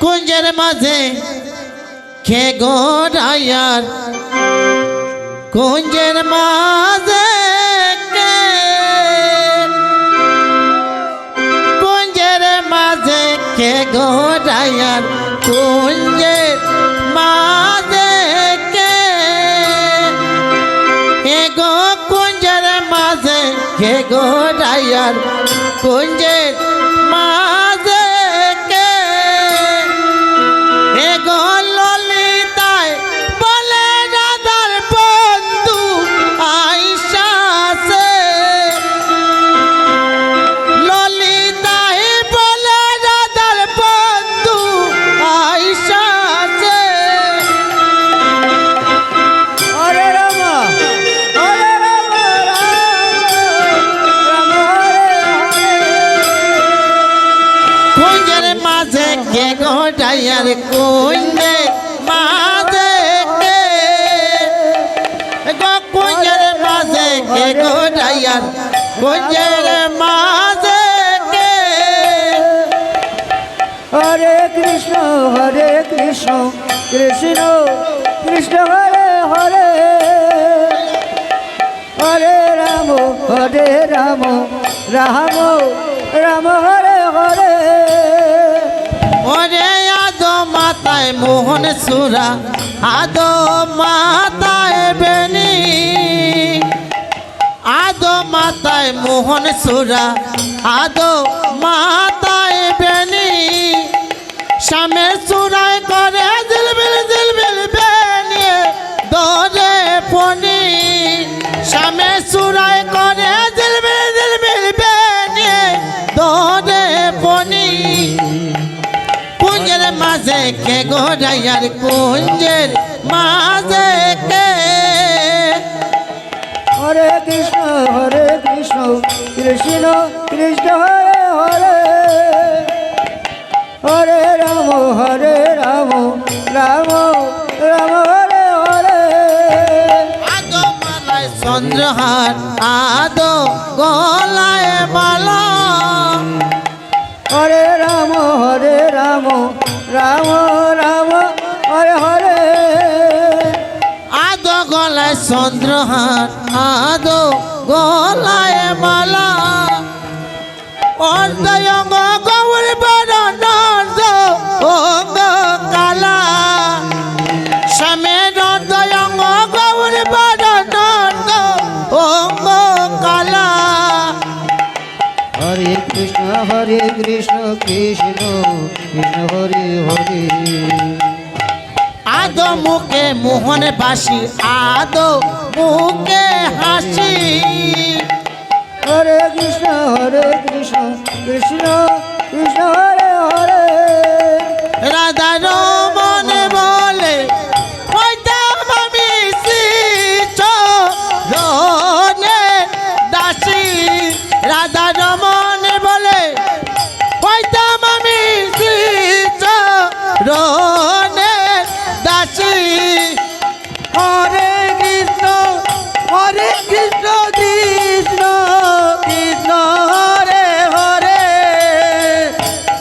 কুঞ্জের মাঝে খে গোড়াইয়ার কুঞ্জের মাঝে কে? কুঞ্জের মাঝে কে গোড়াইয়ার কুঞ্জের মাঝে কে? হে গো কুঞ্জের মাঝে কে গোড়াইয়ার কুঞ্জের কে গোটাইয়ার কুঞ্জে মাঝে কে? গো কুঞ্জের মাঝে কে গোটাইয়ার কুঞ্জের মাঝে হরে কৃষ্ণ হরে কৃষ্ণ কৃষ্ণ কৃষ্ণ, হরে হরে। হরে রাম হরে রাম রাম রাম, হরে ওরে আদো মাতায় মোহন সুরা, আদো মাতায় বেনি আদো মাতায় মোহন সুরা, আদো মাতায় বেনি সামে সুরায় করে দিলবিল মাঝে কে গোড়াইয়ার কুঞ্জের মাঝে কে? হরে কৃষ্ণ হরে কৃষ্ণ কৃষ্ণ কৃষ্ণ হরে হরে। হরে রাম হরে রাম রাম রাম হরে হরে। আদো মালায় চন্দ্রহার আদো গলায় মালা। হরে রাম হরে রাম রাম রাম, হরে হরে। আদো গলায় চন্দ্রহার আদো গলায় মালা। অর্ধয়ঙ্গ গৌর নর্দ অঙ্গ কালা স্বামীর হরে কৃষ্ণ হরে কৃষ্ণ কৃষ্ণ কৃষ্ণ হরে হরে। আদো মুখে মোহন বাসি আদো মুখে হাসি। হরে কৃষ্ণ হরে কৃষ্ণ কৃষ্ণ কৃষ্ণ রনে দাসী হরে কৃষ্ণ হরে কৃষ্ণ